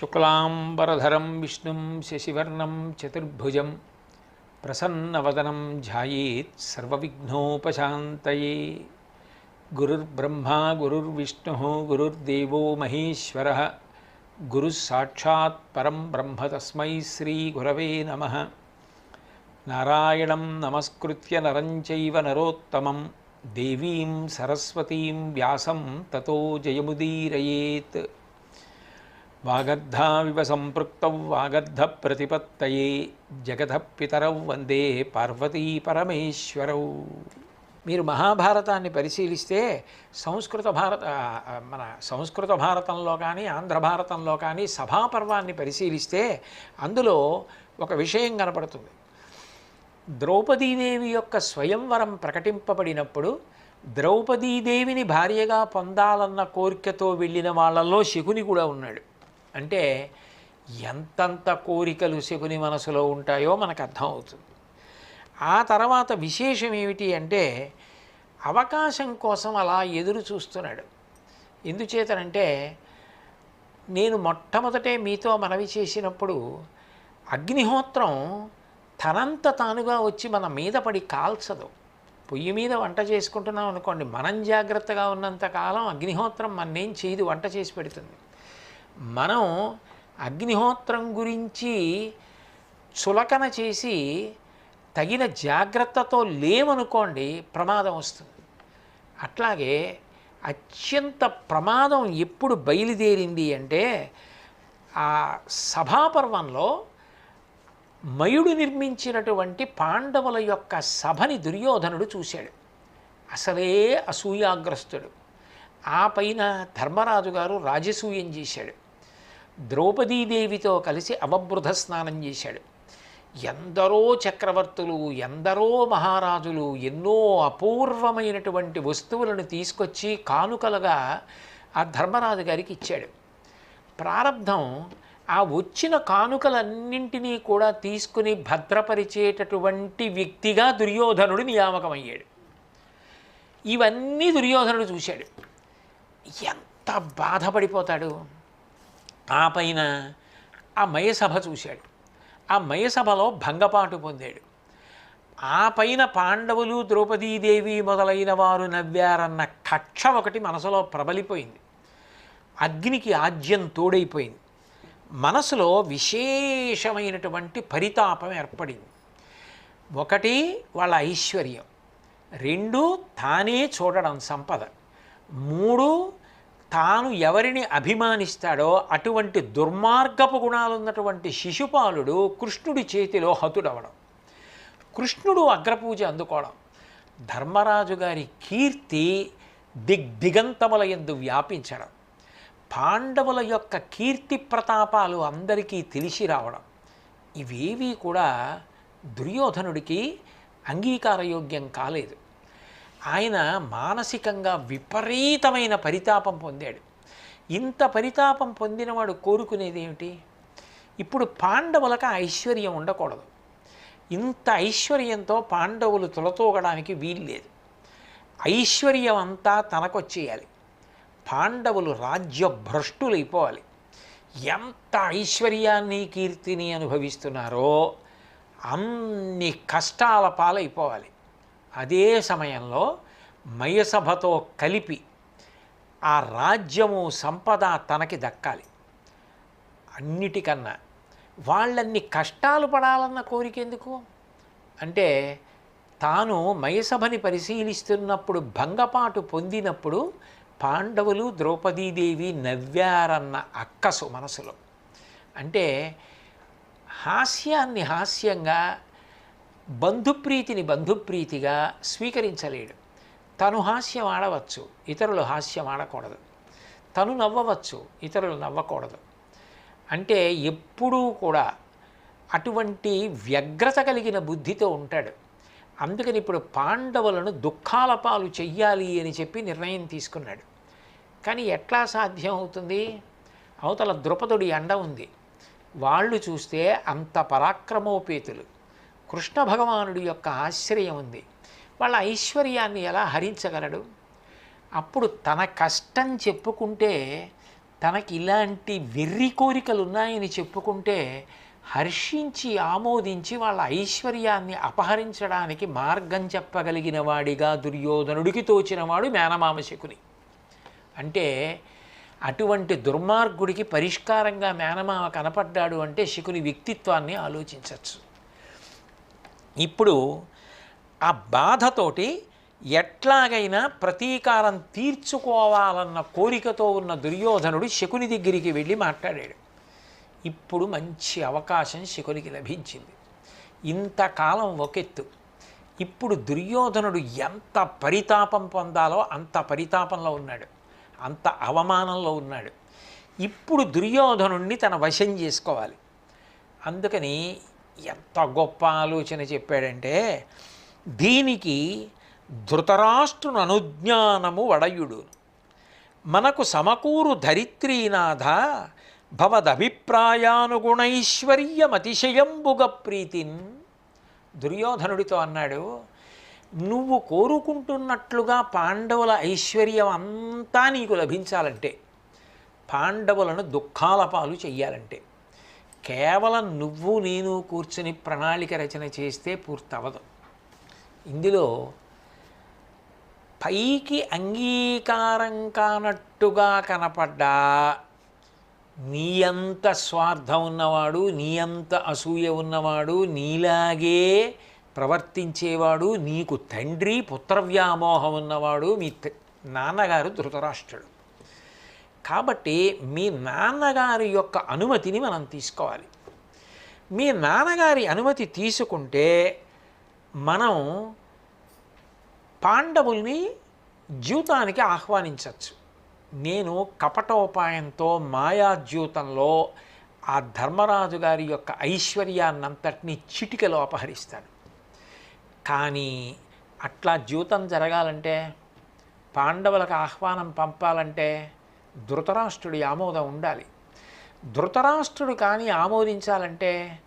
शुक्लांबरधरम विष्णु शशिवर्णम चतुर्भुज प्रसन्नवदनम ध्यात ध्यानोपात गुरुर्ब्रह्मा, गुरुर्विष्णु, गुरुर्देव महेश्वर गुरुस्साक्षात्म ब्रह्म तस्म श्रीगुरव नम। नारायण नमस्कृत नर नरोत्तम, देवी सरस्वती व्या तथो जयमुदीरेत వాగద్ధావివ జయముదీరయేత్ వాగద్ధ సంపృక్తౌ వాగర్ధ ప్రతిపత్తయే జగత పితరౌ వందే పార్వతీ పరమేశ్వరౌ. మీరు మహాభారతాన్ని పరిశీలిస్తే సంస్కృత భారత మన సంస్కృత భారతంలో కానీ ఆంధ్ర భారతంలో కానీ సభాపర్వాన్ని పరిశీలిస్తే అందులో ఒక విషయం కనపడుతుంది. ద్రౌపదీదేవి యొక్క స్వయంవరం ప్రకటింపబడినప్పుడు ద్రౌపదీదేవిని భార్యగా పొందాలన్న కోరికతో వెళ్ళిన వాళ్ళల్లో శకుని కూడా ఉన్నాడు. అంటే ఎంతంత కోరికలు శకుని మనసులో ఉంటాయో మనకు అర్థమవుతుంది. ఆ తర్వాత విశేషం ఏమిటి అంటే అవకాశం కోసం అలా ఎదురు చూస్తున్నాడు. ఎందుచేతనంటే నేను మొట్టమొదటే మీతో మనవి చేసినప్పుడు అగ్నిహోత్రం తనంత తానుగా వచ్చి మన మీద పడి కాల్చదు. పొయ్యి మీద వంట చేసుకుంటున్నాం అనుకోండి మనం జాగ్రత్తగా ఉన్నంత కాలం అగ్నిహోత్రం మన్నేం చేయదు వంట చేసి పెడుతుంది. మనం అగ్నిహోత్రం గురించి చులకన చేసి తగిన జాగ్రత్తతో లేమనుకోండి ప్రమాదం వస్తుంది. అట్లాగే అత్యంత ప్రమాదం ఎప్పుడు బయలుదేరింది అంటే ఆ సభాపర్వంలో మయుడు నిర్మించినటువంటి పాండవుల యొక్క సభని దుర్యోధనుడు చూశాడు. అసలే అసూయాగ్రస్తుడు. ఆ పైన ధర్మరాజు గారు రాజసూయం చేశాడు. ద్రౌపదీదేవితో కలిసి అవబృధ స్నానం చేశాడు. ఎందరో చక్రవర్తులు ఎందరో మహారాజులు ఎన్నో అపూర్వమైనటువంటి వస్తువులను తీసుకొచ్చి కానుకలుగా ఆ ధర్మరాజు గారికి ఇచ్చాడు. ప్రారంధం ఆ వచ్చిన కానుకలన్నింటినీ కూడా తీసుకుని భద్రపరిచేటటువంటి వ్యక్తిగా దుర్యోధనుడు నియామకమయ్యాడు. ఇవన్నీ దుర్యోధనుడు చూశాడు. ఎంత బాధపడిపోతాడు? ఆ పైన ఆ మయసభ చూశాడు. ఆ మయసభలో భంగపాటు పొందాడు. ఆ పైన పాండవులు ద్రౌపదీదేవి మొదలైన వారు నవ్వారన్న కక్ష ఒకటి మనసులో ప్రబలిపోయింది. అగ్నికి ఆజ్యం తోడైపోయింది. మనసులో విశేషమైనటువంటి పరితాపం ఏర్పడింది. ఒకటి వాళ్ళ ఐశ్వర్యం. రెండు తానే చూడడం సంపద. మూడు తాను ఎవరిని అభిమానిస్తాడో అటువంటి దుర్మార్గపు గుణాలు ఉన్నటువంటి శిశుపాలుడు కృష్ణుడి చేతిలో హతుడవడం. కృష్ణుడు అగ్రపూజ అందుకోవడం. ధర్మరాజు గారి కీర్తి దిగ్దిగంతముల ఎందు వ్యాపించడం. పాండవుల యొక్క కీర్తి ప్రతాపాలు అందరికీ తెలిసి రావడం. ఇవేవీ కూడా దుర్యోధనుడికి అంగీకారయోగ్యం కాలేదు. ఆయన మానసికంగా విపరీతమైన పరితాపం పొందాడు. ఇంత పరితాపం పొందినవాడు కోరుకునేది ఏమిటి? ఇప్పుడు పాండవులకు ఐశ్వర్యం ఉండకూడదు. ఇంత ఐశ్వర్యంతో పాండవులు తులతూగడానికి వీల్లేదు ఐశ్వర్యం అంతా తనకొచ్చేయాలి. పాండవులు రాజ్య భ్రష్టులైపోవాలి ఎంత ఐశ్వర్యాన్ని కీర్తిని అనుభవిస్తున్నారో అన్ని కష్టాల పాలైపోవాలి. అదే సమయంలో మయసభతో కలిపి ఆ రాజ్యము సంపద తనకి దక్కాలి. అన్నిటికన్నా వాళ్ళన్ని కష్టాలు పడాలన్న కోరిక ఎందుకు? అంటే తాను మయసభని పరిశీలిస్తున్నప్పుడు భంగపాటు పొందినప్పుడు పాండవులు ద్రౌపదీదేవి నవ్వారన్న అక్కసు మనసులో. అంటే హాస్యాన్ని హాస్యంగా బంధుప్రీతిని బంధుప్రీతిగా స్వీకరించలేడు. తను హాస్యం ఆడవచ్చు ఇతరులు హాస్యం ఆడకూడదు. తను నవ్వవచ్చు ఇతరులు నవ్వకూడదు. అంటే ఎప్పుడూ కూడా అటువంటి వ్యగ్రత కలిగిన బుద్ధితో ఉంటాడు. అందుకని ఇప్పుడు పాండవులను దుఃఖాల పాలు చెయ్యాలి అని చెప్పి నిర్ణయం తీసుకున్నాడు. కానీ ఎట్లా సాధ్యం అవుతుంది అవతల ద్రుపదుడి అండ ఉంది. వాళ్ళు చూస్తే అంత పరాక్రమోపేతులు. కృష్ణ భగవానుడి యొక్క ఆశ్రయం ఉంది. వాళ్ళ ఐశ్వర్యాన్ని ఎలా హరించగలడు? అప్పుడు తన కష్టం చెప్పుకుంటే తనకి ఇలాంటి వెర్రి కోరికలు ఉన్నాయని చెప్పుకుంటే హర్షించి ఆమోదించి వాళ్ళ ఐశ్వర్యాన్ని అపహరించడానికి మార్గం చెప్పగలిగిన వాడిగా దుర్యోధనుడికి తోచినవాడు మేనమామ శకుని అంటే అటువంటి దుర్మార్గుడికి పరిష్కారంగా మేనమామ కనపడ్డాడు అంటే శకుని వ్యక్తిత్వాన్ని ఆలోచించవచ్చు ఇప్పుడు ఆ బాధతోటి ఎట్లాగైనా ప్రతీకారం తీర్చుకోవాలన్న కోరికతో ఉన్న దుర్యోధనుడు శకుని దగ్గరికి వెళ్ళి మాట్లాడాడు. ఇప్పుడు మంచి అవకాశం శకునికి లభించింది. ఇంతకాలం ఒకెత్తు. ఇప్పుడు దుర్యోధనుడు ఎంత పరితాపం పొందాలో అంత పరితాపంలో ఉన్నాడు. అంత అవమానంలో ఉన్నాడు. ఇప్పుడు దుర్యోధనుణ్ణి తన వశం చేసుకోవాలి. అందుకని ఎంత గొప్ప ఆలోచన చెప్పాడంటే దీనికి ధృతరాష్ట్రును అనుజ్ఞానము వడయుడు. మనకు సమకూరు ధరిత్రీనాథ భవదభిప్రాయానుగుణైశ్వర్యమతిశయంబుగ ప్రీతిన్ దుర్యోధనుడితో అన్నాడు నువ్వు కోరుకుంటున్నట్లుగా పాండవుల ఐశ్వర్యం అంతా నీకు లభించాలంటే పాండవులను దుఃఖాల పాలు చెయ్యాలంటే. కేవలం నువ్వు నేను కూర్చుని ప్రణాళిక రచన చేస్తే పూర్తవదు ఇందులో పైకి అంగీకారం కానట్టుగా కనపడ్డా నీ అంత స్వార్థం ఉన్నవాడు నీ అంత అసూయ ఉన్నవాడు నీలాగే ప్రవర్తించేవాడు నీకు తండ్రి పుత్రవ్యామోహం ఉన్నవాడు మీ నాన్నగారు ధృతరాష్ట్రుడు. కాబట్టి మీ నాన్నగారి యొక్క అనుమతిని మనం తీసుకోవాలి. మీ నాన్నగారి అనుమతి తీసుకుంటే మనం పాండవుల్ని జీవితానికి ఆహ్వానించవచ్చు. నేను కపటోపాయంతో మాయాద్యూతంలో ఆ ధర్మరాజు గారి యొక్క ఐశ్వర్యాన్నంతటినీ చిటికలో అపహరిస్తాను. కానీ అట్లా జీవితం జరగాలంటే పాండవులకు ఆహ్వానం పంపాలంటే ధృతరాష్ట్రుడి ఆమోదం ఉండాలి. ధృతరాష్ట్రుడు కానీ ఆమోదించాలంటే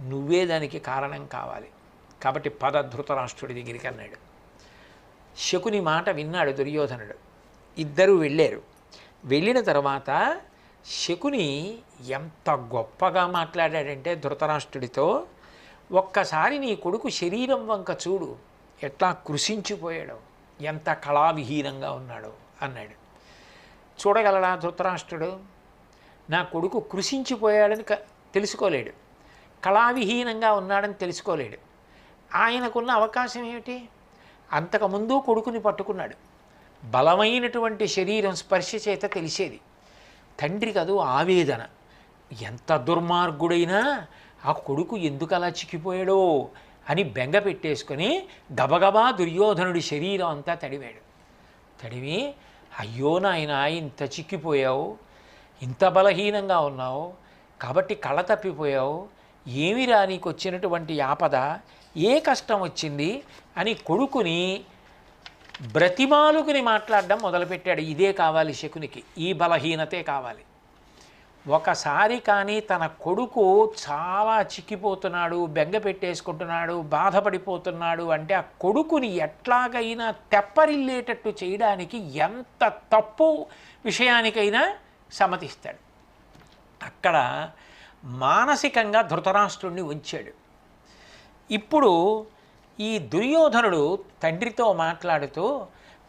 నువ్వే దానికి కారణం కావాలి. కాబట్టి పద ధృతరాష్ట్రుడి దగ్గరికి అన్నాడు. శకుని మాట విన్నాడు దుర్యోధనుడు. ఇద్దరూ వెళ్ళారు. వెళ్ళిన తర్వాత శకుని ఎంత గొప్పగా మాట్లాడాడంటే ధృతరాష్ట్రుడితో ఒక్కసారి నీ కొడుకు శరీరం వంక చూడు ఎట్లా కృషించిపోయాడో ఎంత కళావిహీనంగా ఉన్నాడో అన్నాడు. చూడగలడా ధృతరాష్ట్రుడు? నా కొడుకు కృషించిపోయాడని క- తెలుసుకోలేడు. కళావిహీనంగా ఉన్నాడని తెలుసుకోలేడు. ఆయనకున్న అవకాశం ఏమిటి? అంతకుముందు కొడుకుని పట్టుకున్నాడు. బలమైనటువంటి శరీరం స్పర్శ చేత తెలిసేది. తండ్రి కదు ఆవేదన. ఎంత దుర్మార్గుడైనా ఆ కొడుకు ఎందుకు అలా చిక్కిపోయాడో అని బెంగ పెట్టేసుకొని గబగబా దుర్యోధనుడి శరీరం అంతా తడివాడు. తడివి అయ్యో నాయన ఇంత చిక్కిపోయావు ఇంత బలహీనంగా ఉన్నావు కాబట్టి కళ తప్పిపోయావు ఏమిరా నీకు వచ్చినటువంటి ఆపద ఏ కష్టం వచ్చింది అని కొడుకుని బ్రతిమాలుకుని మాట్లాడడం మొదలుపెట్టాడు. ఇదే కావాలి శకునికి ఈ బలహీనతే కావాలి. ఒకసారి కానీ తన కొడుకు చాలా చిక్కిపోతున్నాడు బెంగ పెట్టేసుకుంటున్నాడు బాధపడిపోతున్నాడు అంటే ఆ కొడుకుని ఎట్లాగైనా తెప్పరిల్లేటట్టు చేయడానికి ఎంత తప్పు విషయానికైనా సమ్మతిస్తాడు. అక్కడ మానసికంగా ధృతరాష్ట్రుణ్ణి ఉంచాడు. ఇప్పుడు ఈ దుర్యోధనుడు తండ్రితో మాట్లాడుతూ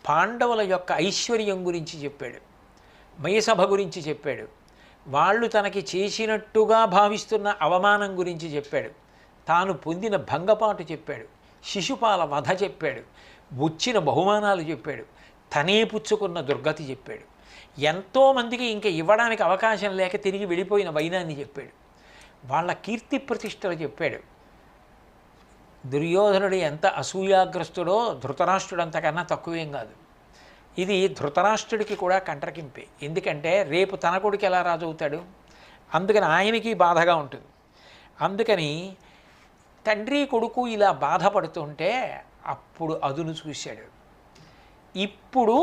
పాండవుల యొక్క ఐశ్వర్యం గురించి చెప్పాడు మయసభ గురించి చెప్పాడు. వాళ్ళు తనకి చేసినట్టుగా భావిస్తున్న అవమానం గురించి చెప్పాడు. తాను పొందిన భంగపాటు చెప్పాడు. శిశుపాల వధ చెప్పాడు. వచ్చిన బహుమానాలు చెప్పాడు. తనే పుచ్చుకున్న దుర్గతి చెప్పాడు. ఎంతోమందికి ఇంకా ఇవ్వడానికి అవకాశం లేక తిరిగి వెళ్ళిపోయిన వైనాన్ని చెప్పాడు. వాళ్ళ కీర్తి ప్రతిష్టలు చెప్పాడు. దుర్యోధనుడు ఎంత అసూయాగ్రస్తుడో ధృతరాష్ట్రుడు అంతకన్నా తక్కువేం కాదు. ఇది ధృతరాష్ట్రుడికి కూడా కంటరకింపే ఎందుకంటే రేపు తన కొడుకు ఎలా రాజు అవుతాడు? అందుకని ఆయనకి బాధగా ఉంటుంది. అందుకని తండ్రి కొడుకు ఇలా బాధపడుతుంటే అప్పుడు అదును చూశాడు. ఇప్పుడు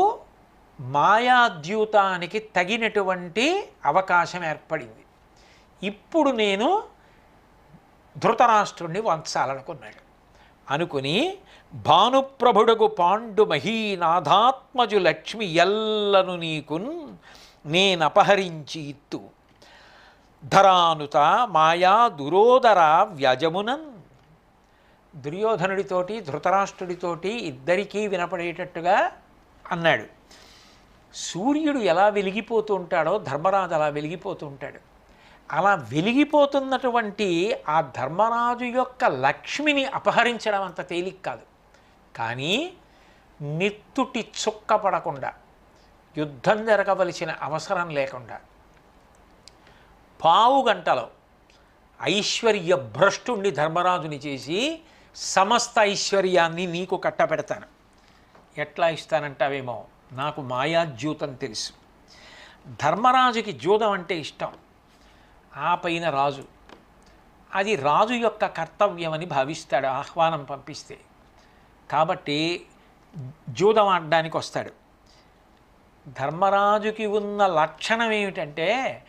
మాయాద్యూతానికి తగినటువంటి అవకాశం ఏర్పడింది. ఇప్పుడు నేను ధృతరాష్ట్రుణ్ణి వంచాలనుకున్నాడు అనుకుని భానుప్రభుడగు పాండు మహీనాథాత్మజు లక్ష్మి ఎల్లను నీకున్ నేనపహరించి ఇత్తు ధరానుత మాయా దురోదర వ్యజమునన్. దుర్యోధనుడితోటి ధృతరాష్ట్రుడితోటి ఇద్దరికీ వినపడేటట్టుగా అన్నాడు. సూర్యుడు ఎలా వెలిగిపోతూ ఉంటాడో ధర్మరాజు అలా వెలిగిపోతూ ఉంటాడు. అలా వెలిగిపోతున్నటువంటి ఆ ధర్మరాజు యొక్క లక్ష్మిని అపహరించడం అంత తేలిక కాదు. కానీ నెత్తుటి చుక్క పడకుండా యుద్ధం జరగవలసిన అవసరం లేకుండా పావు గంటలో ఐశ్వర్య భ్రష్టుండి ధర్మరాజుని చేసి సమస్త ఐశ్వర్యాన్ని నీకు కట్టబెడతాను. ఎట్లా ఇస్తానంటావేమో? నాకు మాయాజ్యూతం తెలుసు. ధర్మరాజుకి జూదం అంటే ఇష్టం. ఆ పైన రాజు. అది రాజు యొక్క కర్తవ్యమని భావిస్తాడు ఆహ్వానం పంపిస్తే. కాబట్టి జూదం ఆడడానికి వస్తాడు. ధర్మరాజుకి ఉన్న లక్షణం ఏమిటంటే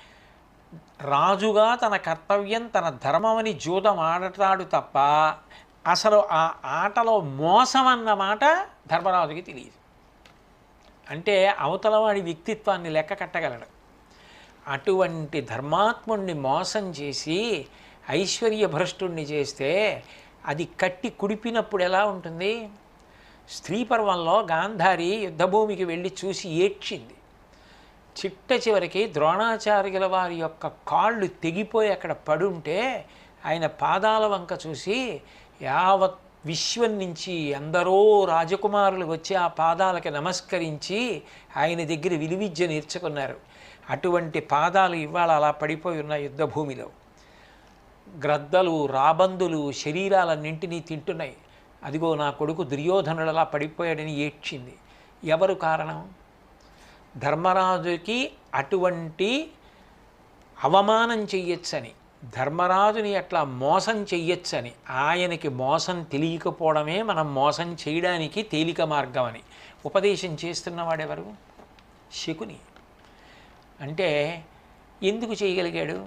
రాజుగా తన కర్తవ్యం తన ధర్మమని జూదం ఆడతాడు తప్ప అసలు ఆ ఆటలో మోసం అన్న మాట ధర్మరాజుకి తెలియదు. అంటే అవతలవాడి వ్యక్తిత్వాన్ని లెక్క కట్టగలడు. అటువంటి ధర్మాత్ముణ్ణి మోసం చేసి ఐశ్వర్యభ్రష్టుణ్ణి చేస్తే అది కట్టి కుడిపినప్పుడు ఎలా ఉంటుంది? స్త్రీ పర్వంలో గాంధారి యుద్ధభూమికి వెళ్ళి చూసి ఏడ్చింది. చిట్ట చివరికి ద్రోణాచార్యుల వారి యొక్క కాళ్ళు తెగిపోయి అక్కడ పడుంటే ఆయన పాదాల వంక చూసి యావత్ విశ్వం నుంచి ఎందరో రాజకుమారులు వచ్చి ఆ పాదాలకి నమస్కరించి ఆయన దగ్గర విలువిద్య నేర్చుకున్నారు. అటువంటి పాదాలు ఇవాళ అలా పడిపోయి ఉన్న యుద్ధభూమిలో గ్రద్దలు రాబందులు శరీరాలన్నింటినీ తింటున్నాయి. అదిగో నా కొడుకు దుర్యోధనుడు అలా పడిపోయాడని ఏడ్చింది. ఎవరు కారణం? ధర్మరాజుకి అటువంటి అవమానం చెయ్యొచ్చని ధర్మరాజుని అట్లా మోసం చెయ్యొచ్చని ఆయనకి మోసం తెలియకపోవడమే మనం మోసం చేయడానికి తేలిక మార్గం అని ఉపదేశం చేస్తున్నవాడెవరు? శకుని. అంటే ఎందుకు చేయగలిగాడు?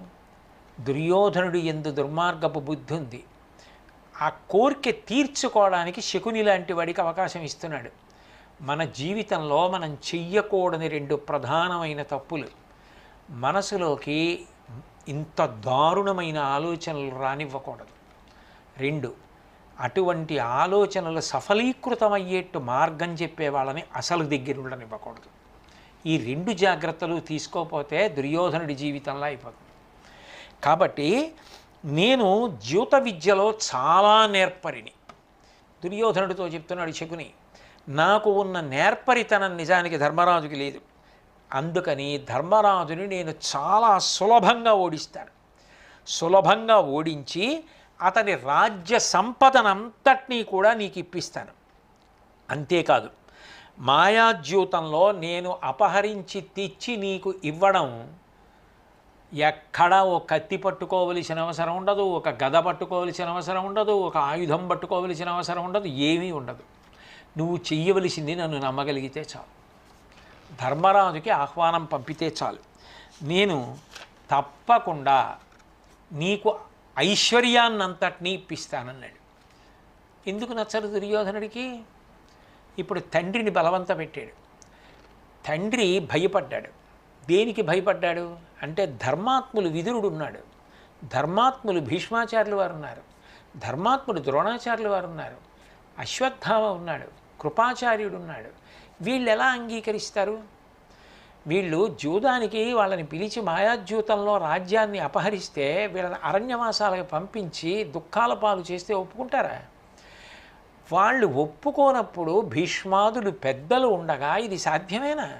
దుర్యోధనుడు ఎందు దుర్మార్గపు బుద్ధి ఉంది. ఆ కోరిక తీర్చుకోవడానికి శకుని లాంటి వాడికి అవకాశం ఇస్తున్నాడు. మన జీవితంలో మనం చెయ్యకూడని రెండు ప్రధానమైన తప్పులు. మనసులోకి ఇంత దారుణమైన ఆలోచనలు రానివ్వకూడదు. రెండు అటువంటి ఆలోచనలు సఫలీకృతమయ్యేట్టు మార్గం చెప్పే వాళ్ళని అసలు దగ్గర ఉండనివ్వకూడదు ఈ రెండు జాగ్రత్తలు తీసుకోకపోతే దుర్యోధనుడి జీవితంలో అయిపోతుంది. కాబట్టి నేను జ్యూత విద్యలో చాలా నేర్పరిని. దుర్యోధనుడితో చెప్తున్నాడు శకుని నాకు ఉన్న నేర్పరితనం నిజానికి ధర్మరాజుకి లేదు. అందుకని ధర్మరాజుని నేను చాలా సులభంగా ఓడిస్తాను. సులభంగా ఓడించి అతని రాజ్య సంపదనంతటినీ కూడా నీకు ఇప్పిస్తాను. అంతేకాదు మాయాద్యూతంలో నేను అపహరించి తెచ్చి నీకు ఇవ్వడం ఎక్కడా ఒక కత్తి పట్టుకోవలసిన అవసరం ఉండదు ఒక గద పట్టుకోవలసిన అవసరం ఉండదు ఒక ఆయుధం పట్టుకోవలసిన అవసరం ఉండదు ఏమీ ఉండదు. నువ్వు చెయ్యవలసింది నన్ను నమ్మగలిగితే చాలు. ధర్మరాజుకి ఆహ్వానం పంపితే చాలు. నేను తప్పకుండా నీకు ఐశ్వర్యాన్నంతటినీ ఇప్పిస్తానన్నాడు. ఎందుకు నచ్చరు దుర్యోధనుడికి? ఇప్పుడు తండ్రిని బలవంత పెట్టాడు తండ్రి భయపడ్డాడు. దేనికి భయపడ్డాడు? అంటే ధర్మాత్ములు విదురుడు ఉన్నాడు ధర్మాత్ములు భీష్మాచార్యులు వారు ఉన్నారు ధర్మాత్ముడు ద్రోణాచార్యులు వారు ఉన్నారు అశ్వత్థామ ఉన్నాడు. కృపాచార్యుడు ఉన్నాడు వీళ్ళు ఎలా అంగీకరిస్తారు? వీళ్ళు జూదానికి వాళ్ళని పిలిచి మాయాజ్యూతంలో రాజ్యాన్ని అపహరిస్తే వీళ్ళని అరణ్యవాసాలకు పంపించి దుఃఖాల పాలు చేస్తే ఒప్పుకుంటారా? వాళ్ళు ఒప్పుకోనప్పుడు భీష్మాదులు పెద్దలు ఉండగా ఇది సాధ్యమేనా?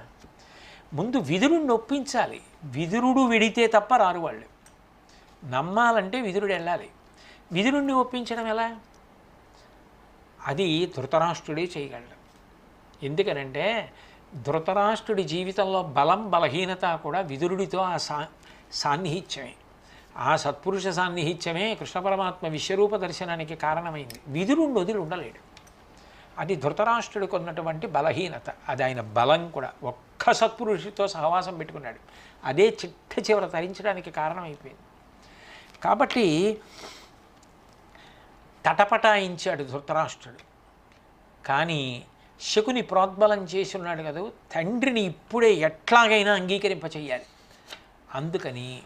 ముందు విదురుణ్ణి ఒప్పించాలి. విదురుడు విడితే తప్ప రారు వాళ్ళు. నమ్మాలంటే విదురుడు వెళ్ళాలి. విదురుణ్ణి ఒప్పించడం ఎలా? అది ధృతరాష్ట్రుడే చేయగలడు. ఎందుకనంటే ధృతరాష్ట్రుడి జీవితంలో బలం బలహీనత కూడా విదురుడితో ఆ సా సాన్నిహిత్యమే. ఆ సత్పురుష సాన్నిహిత్యమే కృష్ణ పరమాత్మ విశ్వరూప దర్శనానికి కారణమైంది. విదురుణ్ణి వదిలి ఉండలేడు అది ధృతరాష్ట్రుడికి ఉన్నటువంటి బలహీనత. అది ఆయన బలం కూడా. ఒక్క సత్పురుషుడితో సహవాసం పెట్టుకున్నాడు. అదే చిట్ట చివర తరించడానికి కారణమైపోయింది. కాబట్టి తటపటాయించాడు ధృతరాష్ట్రుడు. కానీ శకుని ప్రోద్బలం చేసి ఉన్నాడు కదా తండ్రిని ఇప్పుడే ఎట్లాగైనా అంగీకరింపచేయాలి. అందుకని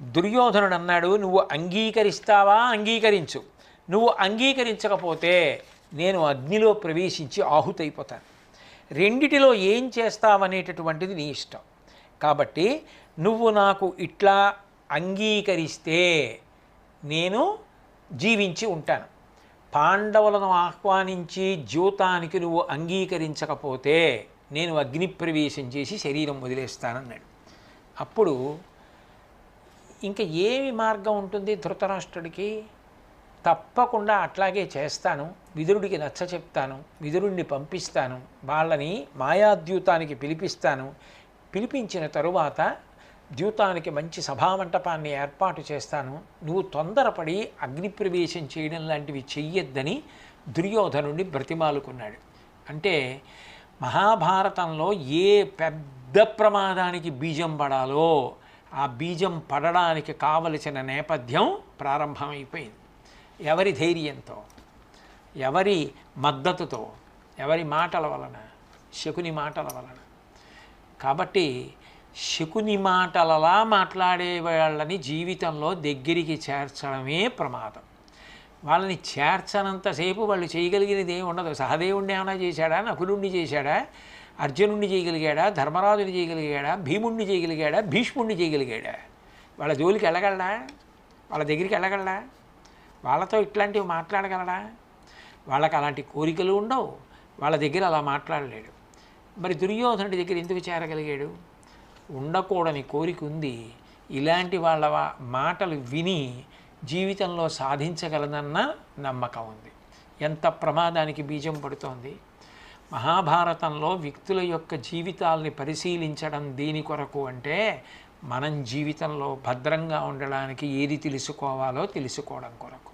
దుర్యోధనుడు అన్నాడు నువ్వు అంగీకరిస్తావా? అంగీకరించు. నువ్వు అంగీకరించకపోతే నేను అగ్నిలో ప్రవేశించి ఆహుతైపోతాను. రెండిటిలో ఏం చేస్తావనేటటువంటిది నీ ఇష్టం. కాబట్టి నువ్వు నాకు ఇట్లా అంగీకరిస్తే నేను జీవించి ఉంటాను. పాండవులను ఆహ్వానించి జ్యూతానికి నువ్వు అంగీకరించకపోతే నేను అగ్ని ప్రవేశం చేసి శరీరం వదిలేస్తానన్నాడు. అప్పుడు ఇంకా ఏమి మార్గం ఉంటుంది ధృతరాష్ట్రుడికి? తప్పకుండా అట్లాగే చేస్తాను. విదురుడికి నచ్చ చెప్తాను. విదురుణ్ణి పంపిస్తాను. వాళ్ళని మాయాద్యూతానికి పిలిపిస్తాను. పిలిపించిన తరువాత ద్యూతానికి మంచి సభామంటపాన్ని ఏర్పాటు చేస్తాను. నువ్వు తొందరపడి అగ్నిప్రవేశం చేయడం లాంటివి చెయ్యొద్దని దుర్యోధనుడిని బ్రతిమాలుకున్నాడు. అంటే మహాభారతంలో ఏ పెద్ద ప్రమాదానికి బీజం పడాలో ఆ బీజం పడడానికి కావలసిన నేపథ్యం ప్రారంభమైపోయింది. ఎవరి ధైర్యంతో ఎవరి మద్దతుతో ఎవరి మాటల వలన శకుని మాటల వలన. కాబట్టి శకుని మాటలలా మాట్లాడే వాళ్ళని జీవితంలో దగ్గరికి చేర్చడమే ప్రమాదం. వాళ్ళని చేర్చనంతసేపు వాళ్ళు చేయగలిగినది ఏమి ఉండదు సహదేవుణ్ణి ఏమైనా చేశాడా? నకులుణ్ణి చేశాడా? అర్జునుణ్ణి చేయగలిగాడా? ధర్మరాజుని చేయగలిగాడా? భీముణ్ణి చేయగలిగాడా? భీష్ముణ్ణి చేయగలిగాడా? వాళ్ళ జోలికి వెళ్ళగలడా? వాళ్ళ దగ్గరికి వెళ్ళగలడా? వాళ్ళతో ఇట్లాంటివి మాట్లాడగలడా? వాళ్ళకి అలాంటి కోరికలు ఉండవు. వాళ్ళ దగ్గర అలా మాట్లాడలేడు. మరి దుర్యోధనుడి దగ్గర ఎందుకు చేరగలిగాడు? ఉండకూడని కోరిక ఉంది. ఇలాంటి వాళ్ళ మాటలు విని జీవితంలో సాధించగలదన్న నమ్మకం ఉంది. ఎంత ప్రమాదానికి బీజం పడుతోంది? మహాభారతంలో వ్యక్తుల యొక్క జీవితాల్ని పరిశీలించడం దేని కొరకు అంటే మనం జీవితంలో భద్రంగా ఉండడానికి ఏది తెలుసుకోవాలో తెలుసుకోవడం కొరకు.